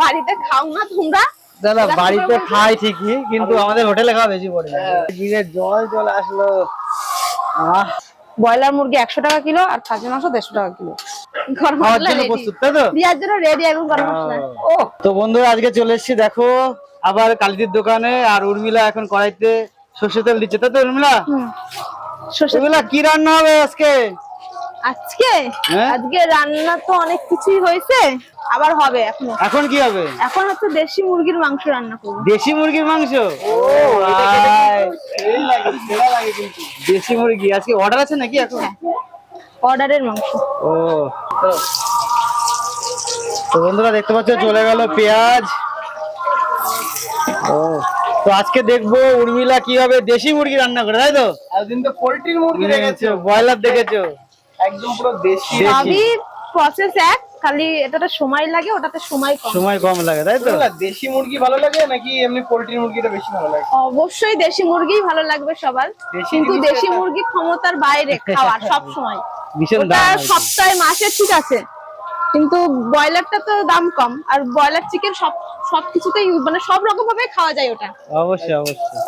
বাড়িতে খাও না তোমরা। দাদা বাড়িতে খাই ঠিকই কিন্তু আমাদের হোটেলে খাওয়া বেশি পড়ে জিভে জল চলে আসলো। ব্রয়লার মুরগি একশো টাকা কিলো আর খাসি মাংস দেড়শো টাকা কিলো। তো? বন্ধুরা আজকে চলে এসেছি দেখো আবার কালিদির দোকানে আর উর্মিলা এখন কড়াইতে সর্ষে তেল দিচ্ছে তাই তো উর্মিলা? সর্ষে উর্মিলা কি রান্না হবে আজকে? আজকে? হ্যাঁ? আজকে রান্না তো অনেক কিছুই হয়েছে। আবার হবে এখনও। এখন কি হবে? এখন হচ্ছে দেশি মুরগির মাংস রান্না করব। দেশি মুরগির মাংস? ভাই, দেশি মুরগি আজকে অর্ডার আছে নাকি এখন? অর্ডারের মাংস। ও তো বন্ধুরা দেখতে পাচ্ছ চলে গেল পেঁয়াজ। ও তো আজকে দেখব উর্মিলা কীভাবে দেশি মুরগি রান্না করে তাই তো? একদিন তো পোল্ট্রির মুরগি রেখেছো ব্রয়লার দেখেছ। একদম পুরো দেশি। দেশি। সবই প্রসেস এক। খালি এটাতে সময় লাগে ওটাতে সময় কম। সময় কম লাগে তাই তো? দেশি মুরগি ভালো লাগে নাকি এমনি পোল্ট্রির মুরগিটা বেশি ভালো লাগে? অবশ্যই দেশি মুরগিই ভালো লাগবে সবার কিন্তু দেশি মুরগি ক্ষমতার বাইরে খাওয়ার সব সময়। ওটা সপ্তাহে মাসে ঠিক আছে কিন্তু ব্রয়লারটা তো দাম কম আর ব্রয়লার চিকেন সব সবকিছুতেই মানে সব রকম ভাবে খাওয়া যায় ওটা। অবশ্যই অবশ্যই।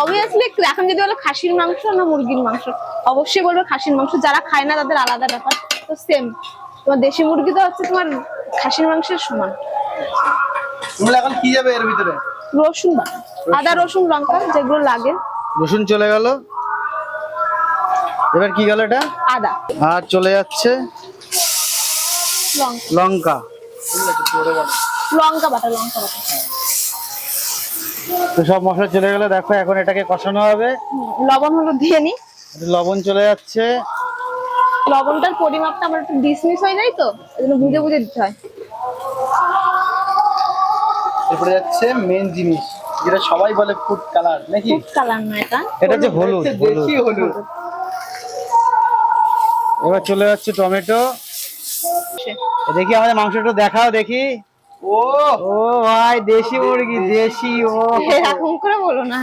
অবভিয়াসলি এখন যদি বলো খাসির মাংস না মুরগির মাংস অবশ্যই বলব খাসির মাংস যারা খায় না তাদের আলাদা ব্যাপার তো সেম তোমার দেশি মুরগি তো হচ্ছে তোমার খাসির মাংসের সমান। তোমরা এখন কি যাবে এর ভিতরে? রসুন আদা রসুন লঙ্কা যেগুলো লাগে। রসুন চলে গেল। এবার কি গেল এটা? আদা। আর চলে যাচ্ছে লঙ্কা। লঙ্কা। লঙ্কা বাটা লঙ্কা বাটা। তো সব মশলা চলে গেলে। দেখো এখন এটাকে কষানো হবে। লবণ হলো দিয়ে নি। লবণ চলে যাচ্ছে। লবণটার পরিমাপটা আমার একটু ডিসমিস হয়ে যায় তো এই জন্য বুঝে বুঝে দিতে হয়। এরপরে যাচ্ছে মেন জিনিস যেটা সবাই বলে ফুড কালার নাকি? ফুড কালার না এটা। এটা হচ্ছে হলুদ দেশি হলুদ। এবার চলে যাচ্ছে টমেটো। দেখি আমাদের মাংসটা দেখাও দেখি। ও! ও ভাই দেশি মুরগি দেশি ও। এরকম করে বলো না।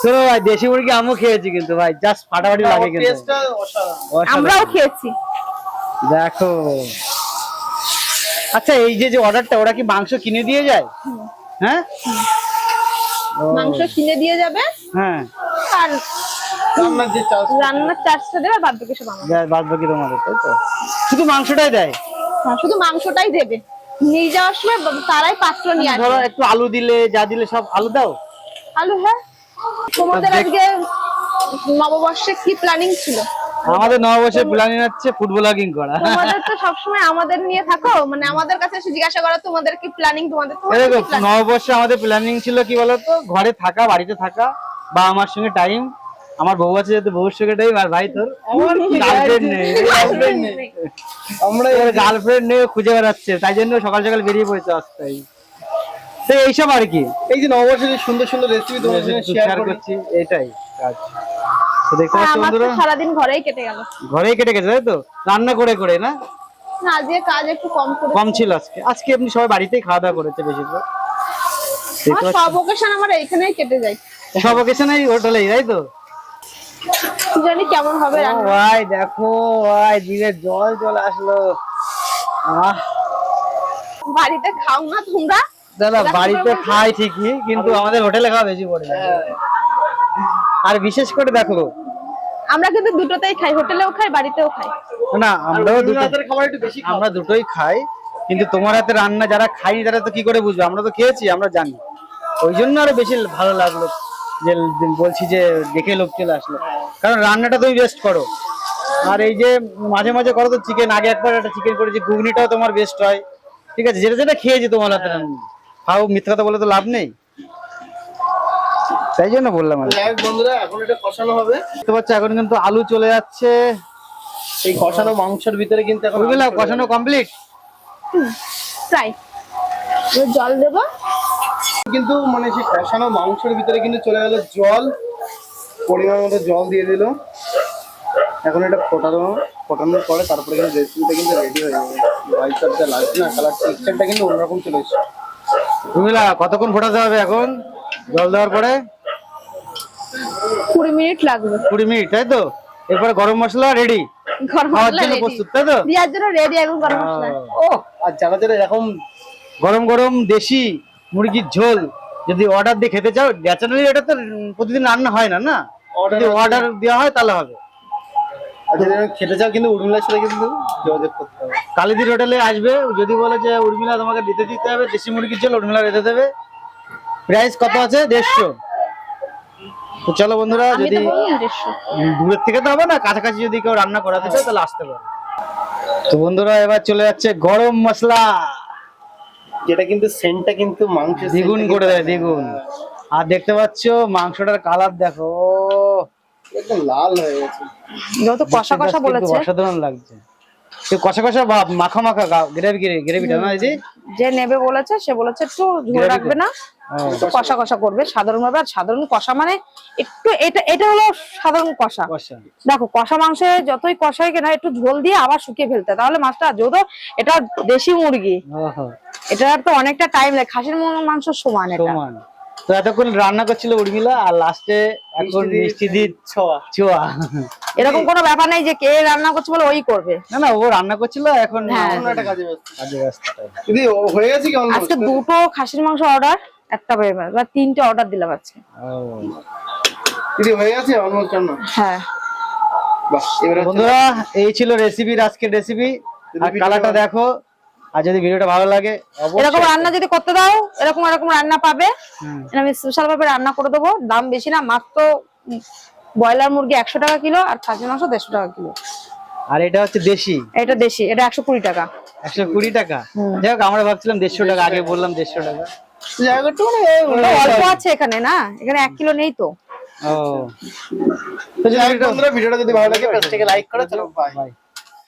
শোনো ভাই দেশি মুরগি আমিও খেয়েছি কিন্তু ভাই জাস্ট ফাটাফাটি লাগে কিন্তু। টেস্টটা অসাধারণ। অসাধারণ। আমরাও খেয়েছি। দেখো। আচ্ছা এই যে যে অর্ডারটা ওরা কি মাংস কিনে দিয়ে যায়? হ্যাঁ? মাংস কিনে দিয়ে যাবে। হ্যাঁ। আর রান্নার যে চাষ রান্নার চার্জটা দেবে বাদ বাকি সব আমার বাদ বাকি তোমাদের তাই তো? শুধু মাংসটাই দেয়? শুধু মাংসটাই দেবে। নিয়ে যাওয়ার সময় তারাই পাত্র নিয়ে ধরো আসবে। একটু আলু দিলে যা দিলে সব আলু দাও? আলু হ্যাঁ। তোমাদের আজকে নববর্ষে কি প্ল্যানিং ছিল? আমাদের নববর্ষের প্ল্যানিং হচ্ছে করা। তোমাদের তো সবসময় আমাদের নিয়ে থাকো মানে আমাদের কাছে এসে জিজ্ঞাসা করো তোমাদের কি প্ল্যানিং তোমাদের দেখো নববর্ষে আমাদের প্ল্যানিং ছিল কি বলতো? ঘরে থাকা বাড়িতে থাকা বা আমার সঙ্গে টাইম আমার বউ আছে যেহেতু বউর সঙ্গে টাইম আর ভাই তোর। গার্লফ্রেন্ড নেই। আমরা গার্লফ্রেন্ড নেই খুঁজে বেড়াচ্ছে তাই জন্য সকাল সকাল বেরিয়ে পড়েছে রাস্তায়। তো এইসব আর কি। এই যে নববর্ষে সুন্দর সুন্দর রেসিপি তোমাদের সঙ্গে শেয়ার করছি এটাই। কাজ তো দেখতে পাচ্ছ বন্ধুরা? সারাদিন ঘরেই কেটে গেল। ঘরেই কেটে গেছে তাই তো? রান্না করে করে না? না আজকে কাজ একটু কম করে কম ছিল আজকে। আজকে এমনি সবাই বাড়িতেই খাওয়া দাওয়া করেছে বেশিরভাগ। সব ওকেশন আমার এইখানেই কেটে যায়। সব অকেশনেই হোটেলেই তাই তো? জানি কেমন হবে রান্না। ভাই দেখো ভাই জিভে জল চলে আসলো। আহ। বাড়িতে খাও না তোমরা। দাদা বাড়িতে খাই ঠিকই কিন্তু আমাদের হোটেলে খাওয়া বেশি পড়ে আর বিশেষ করে দেখো। আমরা কিন্তু দুটোতেই খাই হোটেলেও খাই বাড়িতেও খাই। না আমরাও অন্য দুটো খাবার একটু বেশি আমরা দুটোই খাই কিন্তু তোমার হাতে রান্না যারা খাইনি তারা তো কি করে বুঝবে? আমরা তো খেয়েছি আমরা জানি। ওই জন্য আরও বেশি ভালো লাগল যে বলছি যে দেখে লোক চলে আসলো। কারণ রান্নাটা তুমি বেস্ট করো। আর এই যে মাঝে মাঝে করো তো চিকেন আগে একবার একটা চিকেন করেছি ঘুগনিটাও তোমার বেস্ট হয়। ঠিক আছে যেটা যেটা খেয়েছি তোমার হাতে রান্না। খাও মিথ্যা কথা বলে তো লাভ নেই। তাই জন্য বললাম আর বন্ধুরা এখন এটা কষানো হবে। দেখতে পাচ্ছ এখন কিন্তু আলু চলে যাচ্ছে। এই কষানো মাংসের ভিতরে কিন্তু এখন কষানো কমপ্লিট ফ্রাই জল দেবো। কিন্তু মানে সেই কষানো মাংসের ভিতরে কিন্তু চলে গেল জল। পরিমাণ মতো জল দিয়ে দিল। এখন এটা ফোটানো ফোটানোর পরে তারপরে কিন্তু রেসিপিটা কিন্তু রেডি হয়ে যাবে। হোয়াইট কাপটা লাগছে না কালার টেক্সচারটা কিন্তু অন্যরকম চলে এসেছে। বুঝলা কতক্ষণ ফোটাতে হবে এখন? জল দেওয়ার পরে? কুড়ি মিনিট লাগবে। কুড়ি মিনিট তাই তো? এরপরে গরম মশলা রেডি গরম খাওয়ার জন্য প্রস্তুত তাই তো? দেওয়ার জন্য রেডি এখন গরম মশলা। ও আর যারা যারা এরকম গরম গরম দেশি মুরগির ঝোল যদি অর্ডার দিয়ে খেতে চাও ন্যাচারালি এটা তো প্রতিদিন রান্না হয় না না? যদি অর্ডার দেওয়া হয় তাহলে হবে। খেতে চাও কিন্তু উর্মিলার সাথে কিন্তু যোগাযোগ করতে হবে। কালিদির হোটেলে আসবে যদি বলে যে উর্মিলা তোমাকে দিতে দিতে হবে দেশি মুরগির ঝোল উর্মিলা রেঁধে দেবে। প্রাইস কত আছে? দেড়শো। তো চলো বন্ধুরা যদি দূরের থেকে তো হবে না কাছাকাছি যদি কেউ রান্না করাতে চায় তাহলে আসতে পারে। তো বন্ধুরা এবার চলে যাচ্ছে গরম মশলা। যেটা কিন্তু সেন্টটা কিন্তু মাংস দ্বিগুণ করে দেয় দ্বিগুণ। আর দেখতে পাচ্ছ মাংসটার কালার দেখো একদম লাল হয়ে গেছে। যত কষা কষা বলেছে। অসাধারণ লাগছে। তো কষা কষা ভাব মাখা মাখা গ্রেভি গ্রেভিটা না এই যে যে নেবে বলেছে সে বলেছে একটু ঝোল রাখবে না কষা কষা করবে সাধারণ ভাবে। আর সাধারণ কষা মানে একটু এটা এটা হলো সাধারণ কষা। কষা। দেখো কষা মাংসে যতই কষাই কেনা একটু ঝোল দিয়ে আবার শুকিয়ে ফেলতে। তাহলে মাছটা যেহেতু এটা দেশি মুরগি এটা তো অনেকটা টাইম লাগে। খাসির মাংস সমান এটা। সমান। তো এতক্ষণ রান্না করছিল উর্মিলা আর লাস্টে এখন মিষ্টি দি ছোয়া। চুয়া এরকম কোনো ব্যাপার নেই যে কে রান্না করছে বলে ওই করবে। না না ও রান্না করছিল এখন হ্যাঁ। অন্য একটা কাজে ব্যস্ত। কাজে ব্যস্ত দিদি হয়ে গেছে কেমন আজকে দুটো খাসির মাংস অর্ডার একটা বেরোবে বা তিনটে অর্ডার দিলাম আজকে। দিদি হয়ে গেছে অলমোস্ট রান্না? হ্যাঁ। বাহ এবার বন্ধুরা এই ছিল রেসিপির আজকের রেসিপি আর কালারটা দেখো। আর যদি ভিডিওটা ভালো লাগে এরকম রান্না যদি করতে দাও এরকম এরকম রান্না পাবে। আমি স্পেশাল ভাবে রান্না করে দেবো। দাম বেশি না মাত্র ব্রয়লার মুরগি একশো টাকা কিলো আর খাসি মাংস দেড়শো টাকা কিলো। আর এটা হচ্ছে দেশি? এটা দেশি এটা একশো কুড়ি টাকা। একশো কুড়ি টাকা? যাই হোক আমরা ভাবছিলাম দেড়শো টাকা আগে বললাম দেড়শো টাকা। মানে অল্প আছে এখানে না? এখানে এক কিলো নেই তো। ও। ভিডিওটা যদি ভালো লাগে লাইক করো চলো বাই বাই